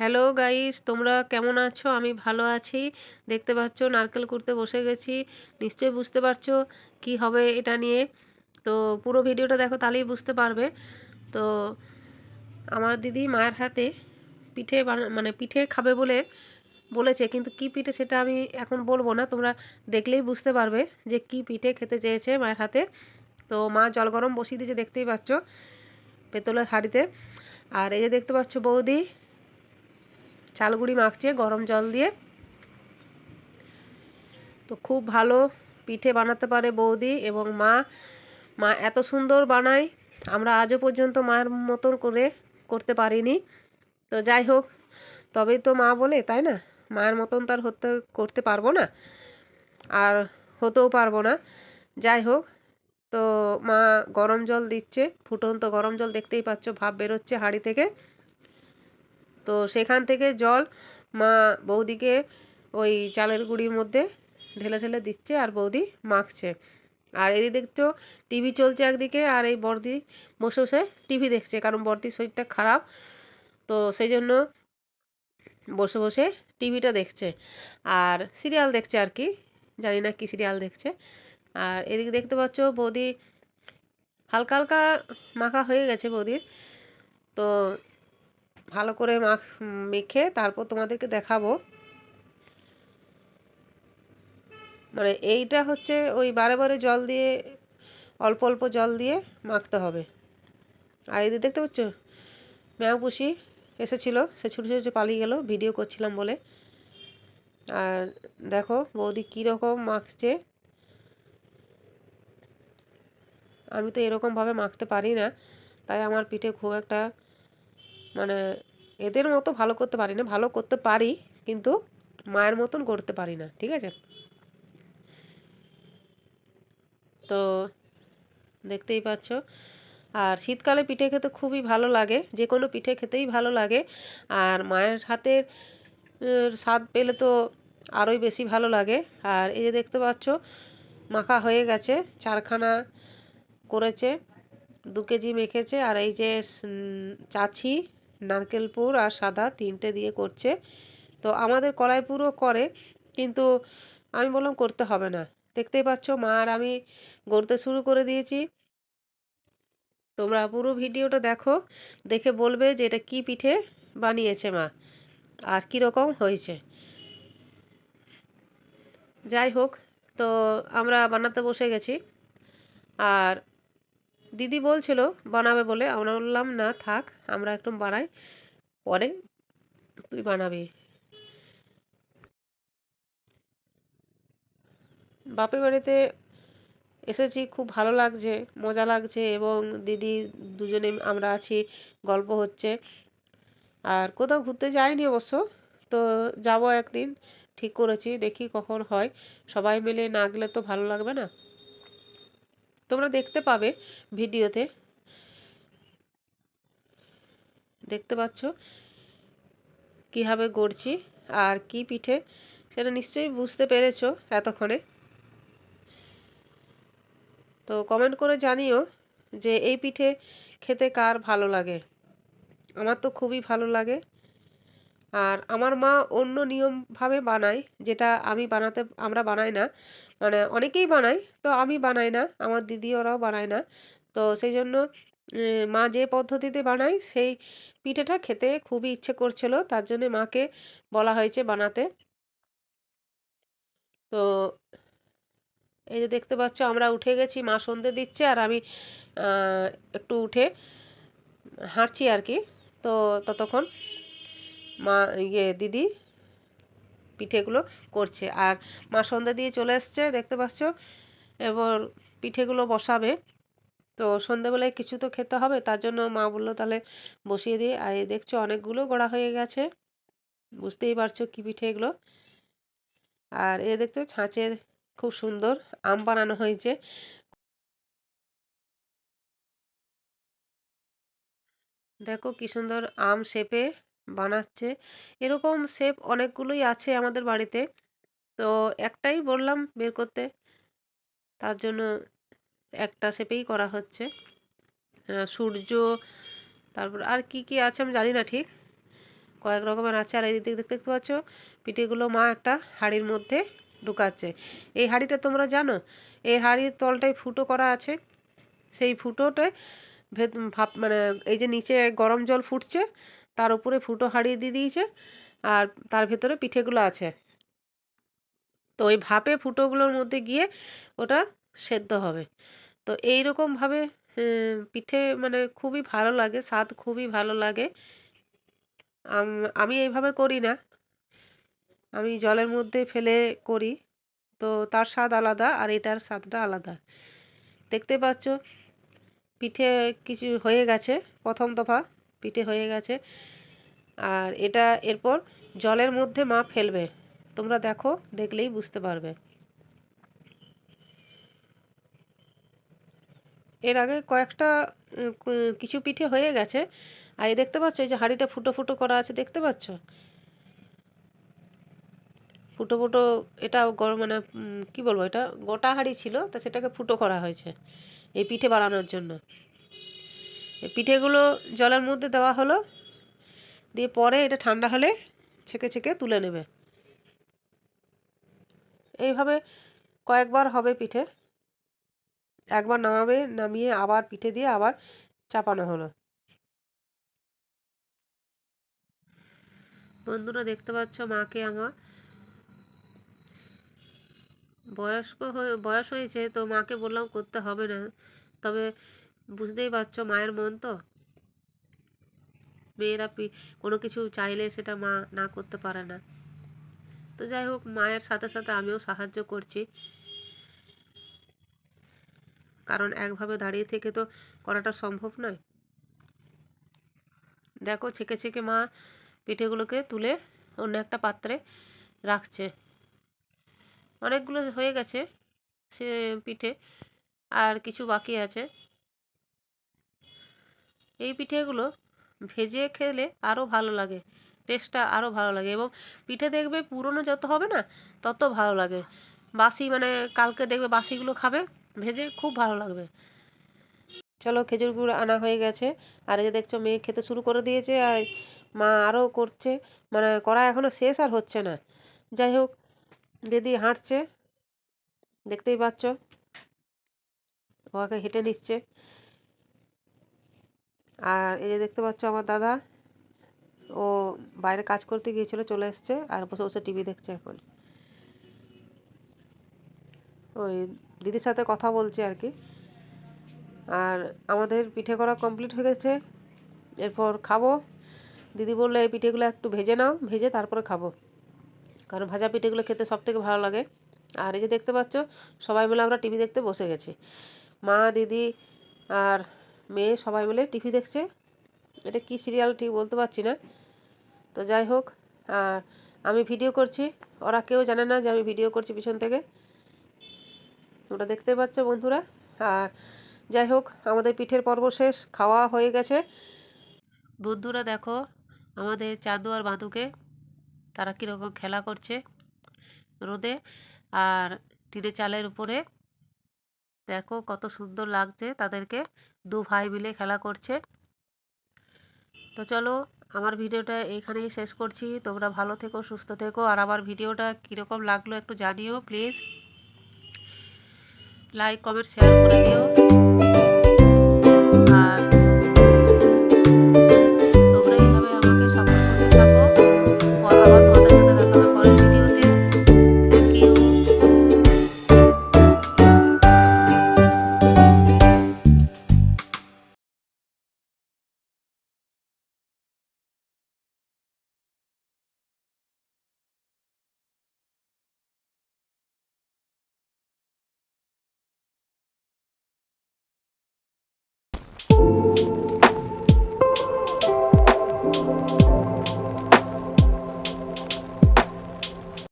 Hello guys, তোমরা কেমন আছো? আমি ভালো আছি। দেখতে পাচ্ছ, নারকেল কুড়তে বসে গেছি। নিশ্চয়ই বুঝতে পারছ কি হবে এটা নিয়ে। তো পুরো ভিডিওটা দেখো, তাহলেই বুঝতে পারবে। তো আমার দিদি মায়ের হাতে পিঠে মানে পিঠে খাবে বলে বলেছে, কিন্তু কি পিঠে সেটা আমি এখন বলব না। তোমরা দেখলেই বুঝতে পারবে যে কি পিঠে খেতে চেয়েছে মায়ের হাতে। তো মা জল গরম বসিয়ে দিয়েছে, দেখতেই পাচ্ছ পেতলের হাঁড়িতে। আর এই যে দেখতে পাচ্ছ বৌদি চালগুড়ি মাখছে, গরম জল দিয়ে। তো খুব ভালো পিঠে বানাতে পারে বৌদি এবং মা। মা এত সুন্দর বানায়, আমরা আজও পর্যন্ত মায়ের মতন করে করতে পারিনি। তো যাই হোক, তবেই তো মা বলে, তাই না? মায়ের মতন তার হতে, করতে পারব না। আর হতেও পারব না। যাই হোক, তো মা গরম জল দিচ্ছে, ফুটন্ত গরম জল দেখতেই পাচ্ছ, ভাব বেরোচ্ছে হাঁড়ি থেকে। তো সেখান থেকে জল মা বৌদিকে ওই চালের গুঁড়ির মধ্যে ঢেলে ঢেলে দিচ্ছে আর বৌদি মাখছে। আর এদিকে দেখছ টিভি চলছে একদিকে আর এই বর্দি বসে বসে টিভি দেখছে কারণ বর্দির শরীরটা খারাপ। তো সেই জন্য বসে বসে টিভিটা দেখছে আর সিরিয়াল দেখছে আর কি। জানি না কি সিরিয়াল দেখছে। আর এদিকে দেখতে পাচ্ছ বৌদি হালকা হালকা মাখা হয়ে গেছে বৌদির। তো ভালো করে মাখ, মেখে তারপর তোমাদেরকে দেখাবো। মানে এইটা হচ্ছে ওই বারে বারে জল দিয়ে, অল্প অল্প জল দিয়ে মাখতে হবে। আর এদিকে দেখতে পাচ্ছ, ম্যাও পুষি এসেছিল, সে ছুটে ছুটে পালিয়ে গেল, ভিডিও করছিলাম বলে। আর দেখো বৌদি কীরকম মাখছে। আমি তো এরকমভাবে মাখতে পারি না, তাই আমার পিঠে খুব একটা মানে এদের মতো ভালো করতে পারি না ভালো করতে পারি কিন্তু মায়ের মতন করতে পারি না ঠিক আছে? তো দেখতেই পাচ্ছ। আর শীতকালে পিঠে খেতে খুবই ভালো লাগে যে কোনো পিঠে খেতেই ভালো লাগে। আর মায়ের হাতের স্বাদ পেলে তো আরোই বেশি ভালো লাগে। আর এই যে দেখতে পাচ্ছ মাখা হয়ে গেছে চারখানা করেছে দু কেজি মেখেছে। আর এই যে উম, চাছি নারকেলপুর আর সাদা তিনটে দিয়ে করছে। তো আমাদের কলাইপুরও করে, কিন্তু আমি বললাম করতে হবে না। দেখতেই পাচ্ছ মা আর আমি গড়তে শুরু করে দিয়েছি। তোমরা পুরো ভিডিওটা দেখো, দেখে বলবে যে এটা কি পিঠে বানিয়েছে মা, আর কী রকম হয়েছে। যাই হোক, তো আমরা বানাতে বসে গেছি। আর দিদি বলছিল, বানাবে বলে। আমরা বললাম, না, থাক, আমরা একদম বানাই, পরে তুই বানাবি। বাপের বাড়িতে এসেছি, খুব ভালো লাগছে, মজা লাগছে এবং দিদি দুজনে আমরা আছি, গল্প হচ্ছে। আর কোথাও ঘুরতে যাইনি অবশ্য, তো যাব একদিন, ঠিক করেছি, দেখি কখন হয়। সবাই মিলে না গেলে তো ভালো লাগবে না। তোমরা দেখতে পাবে ভিডিওতে। দেখতে পাচ্ছ কীভাবে গড়ছি আর কি পিঠে, সেটা নিশ্চয়ই বুঝতে পেরেছ এতক্ষণে। তো কমেন্ট করে জানিও যে এই পিঠে খেতে কার ভালো লাগে। আমার তো খুবই ভালো লাগে। আর আমার মা অন্য নিয়মভাবে বানায়, যেটা আমি বানাতে, আমরা বানাই না। মানে অনেকেই বানায়, তো আমি বানাই না, আমার দিদি ওরাও বানায় না। তো সেই জন্য মা যে পদ্ধতিতে বানায়, সেই পিঠেটা খেতে খুবই ইচ্ছে করছিল, তার জন্য মাকে বলা হয়েছে বানাতে। তো এই যে দেখতে পাচ্ছ, আমরা উঠে গেছি, মা সন্ধে দিচ্ছে আর আমি একটু উঠে হাঁটছি আর কি। তো ততক্ষণ মা ইয়ে দিদি পিঠেগুলো করছে। আর মা সন্ধে দিয়ে চলে এসছে দেখতে পাচ্ছ? এবার পিঠেগুলো বসাবে। তো সন্ধেবেলায় কিছু তো খেতে হবে, তার জন্য মা বলল, তাহলে বসিয়ে দিই আর দেখছ, অনেকগুলো গড়া হয়ে গেছে। বুঝতেই পারছ কী পিঠে এগুলো? আর এ দেখছ ছাঁচে খুব সুন্দর আম বানানো হয়েছে। দেখো কি সুন্দর আম শেপে বানাচ্ছে। এরকম শেপ অনেকগুলোই আছে আমাদের বাড়িতে। তো একটাই বললাম বের করতে। তার জন্য একটা শেপেই করা হচ্ছে। সূর্য, তারপর আর কি কি আছে আমি জানি না ঠিক। কয়েক রকমের আছে আর এই দিক দেখতে দেখতে পাচ্ছ, পিঠেগুলো মা একটা হাঁড়ির মধ্যে ঢুকাচ্ছে। এই হাঁড়িটা তোমরা জানো? এই হাঁড়ির তলটায় ফুটো করা আছে। সেই ফুটোটায় ভেত, ভাপ মানে এই যে নিচে গরম জল ফুটছে তার উপরে ফুটো হাঁড়ি দিয়ে দিয়েছে আর তার ভেতরে পিঠেগুলো আছে। তো ওই ভাপে ফুটোগুলোর মধ্যে গিয়ে ওটা সেদ্ধ হবে। তো এই রকমভাবে পিঠে মানে খুবই ভালো লাগে, স্বাদ খুবই ভালো লাগে। আমি এইভাবে করি না। আমি জলের মধ্যে ফেলে করি। তো তার স্বাদ আলাদা আর এটার স্বাদটা আলাদা। দেখতে পাচ্ছ, পিঠে কিছু হয়ে গেছে প্রথম দফা। পিঠে হয়ে গেছে। আর এটা এরপর জলের মধ্যে মা ফেলবে। তোমরা দেখো, দেখলেই বুঝতে পারবে। এর আগে কয়েকটা কিছু পিঠে হয়ে গেছে। আর এই দেখতে পাচ্ছ, এই যে হাঁড়িটা ফুটো ফুটো করা আছে, দেখতে পাচ্ছ? ফুটো ফুটো, এটা গরম মানে কি বলব, এটা গোটা হাঁড়ি ছিল, তা সেটাকে ফুটো করা হয়েছে, এই পিঠে বানানোর জন্য। পিঠেগুলো জলের মধ্যে দেওয়া হলো। দিয়ে পরে এটা ঠান্ডা হলে ছেঁকে ছেঁকে তুলে নেবে। এইভাবে কয়েকবার হবে পিঠে। একবার নামাবে, নামিয়ে আবার পিঠে দিয়ে আবার চাপানো হলো। বন্ধুরা, দেখতে পাচ্ছ মাকে আমার। বয়স্ক হয়ে, বয়স হয়েছে তো মাকে বললাম করতে হবে না। তবে বুঝতেই পারছ মায়ের মন তো? মেয়েরা কোনো কিছু চাইলে সেটা মা না করতে পারে না। তো যাই হোক, মায়ের সাথে সাথে আমিও সাহায্য করছি। কারণ একভাবে দাঁড়িয়ে থেকে তো করাটা সম্ভব নয়। দেখো, ছেঁকে ছেঁকে মা পিঠেগুলোকে তুলে অন্য একটা পাত্রে রাখছে। অনেকগুলো হয়ে গেছে সে পিঠে, আর কিছু বাকি আছে। এই পিঠেগুলো ভেজে খেলে আরও ভালো লাগে টেস্টটা আরও ভালো লাগে এবং পিঠে দেখবে পুরনো যত হবে না, তত ভালো লাগে। বাসি মানে কালকে দেখবে বাসিগুলো খাবে, ভেজে খুব ভালো লাগবে। চলো খেজুর গুড় আনা হয়ে গেছে। আর এই যে দেখছ মেয়ে খেতে শুরু করে দিয়েছে আর মা আরও করছে মানে করা এখনও শেষ আর হচ্ছে না। যাই হোক, দিদি হাঁটছে, দেখতেই পাচ্ছ ওকে হেঁটে নিচ্ছে। আর এই যে দেখতে পাচ্ছ আমার দাদা, ও বাইরে কাজ করতে গিয়েছিল, চলে এসছে আর বসে বসে টিভি দেখছে এখন। ওই দিদির সাথে কথা বলছে আর কি। আর আমাদের পিঠে করা কমপ্লিট হয়ে গেছে। এরপর খাব। দিদি বলল, এই পিঠেগুলো একটু ভেজে নাও, ভেজে তারপরে খাব। কারণ ভাজা পিঠেগুলো খেতে সব থেকে ভালো লাগে। আর এই যে দেখতে পাচ্ছ, সবাই মিলে আমরা টিভি দেখতে বসে গেছি। মা, দিদি আর মেয়ে সবাই মিলে টিভি দেখছে। এটা কি সিরিয়াল ঠিক বলতে পারছি না। তো যাই হোক, আর আমি ভিডিও করছি। ওরা কেউ জানে না যে আমি ভিডিও করছি পিছন থেকে। ওটা দেখতে পাচ্ছ বন্ধুরা। আর যাই হোক, আমাদের পিঠের পর্ব শেষ, খাওয়া হয়ে গেছে। বন্ধুরা দেখো, আমাদের চাঁদু আর বাঁধুকে তারা কীরকম খেলা করছে রোদে আর টিনের চালের উপরে। দেখো কত সুন্দর লাগছে তাদেরকে দু ভাই মিলে খেলা করছে। তো চলো আমার ভিডিওটা এইখানেই শেষ করছি। তোমরা ভালো থেকো, সুস্থ থেকো। আর আমার ভিডিওটা কীরকম লাগল একটু জানিও, প্লিজ। লাইক, কমেন্ট শেয়ার করে দিও।